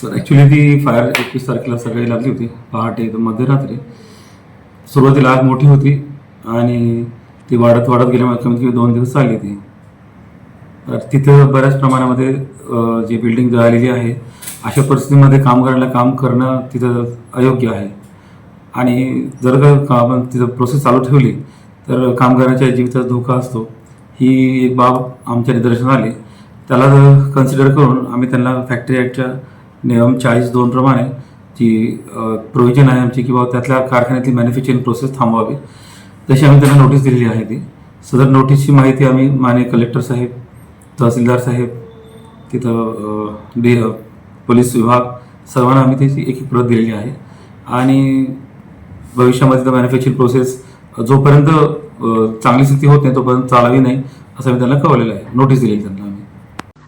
Sir actually ती fire एकवीस तारखेला सकाळी लागली होती पहाटे तर मध्यरात्री. सुरुवातीला आग मोठी होती आणि ती वाढत वाढत गेल्यामुळे कमीत कमी दोन दिवस चालली ती. तर तिथं बऱ्याच प्रमाणामध्ये जी बिल्डिंग जळालेली आहे अशा परिस्थितीमध्ये कामगारांना काम करणं तिथं अयोग्य आहे. आणि जर का आपण तिथं प्रोसेस चालू ठेवली तर कामगारांच्या जीविताचा धोका असतो. ही एक बाब आमच्या निदर्शनात आली. त्याला कन्सिडर करून आम्ही त्यांना फॅक्टरी ॲक्टच्या नियम चाळीस दोन प्रमाणे जी प्रोव्हिजन आहे आमची किंवा त्यातल्या कारखान्यातली मॅन्युफॅक्चरिंग प्रोसेस थांबवावी तशी आम्ही त्यांना नोटीस दिलेली आहे ती. सदर नोटीसची माहिती आम्ही माने कलेक्टर साहेब तहसीलदार साहेब तिथं डी पोलीस विभाग सर्वांना आम्ही त्याची एक एक प्रत दिलेली आहे. आणि भविष्यामध्ये तर मॅन्युफॅक्चरिंग प्रोसेस जोपर्यंत चांगली स्थिती होत नाही तोपर्यंत चालावी नाही असं आम्ही त्यांना कळवलेलं आहे. नोटीस दिलेली त्यांना आम्ही.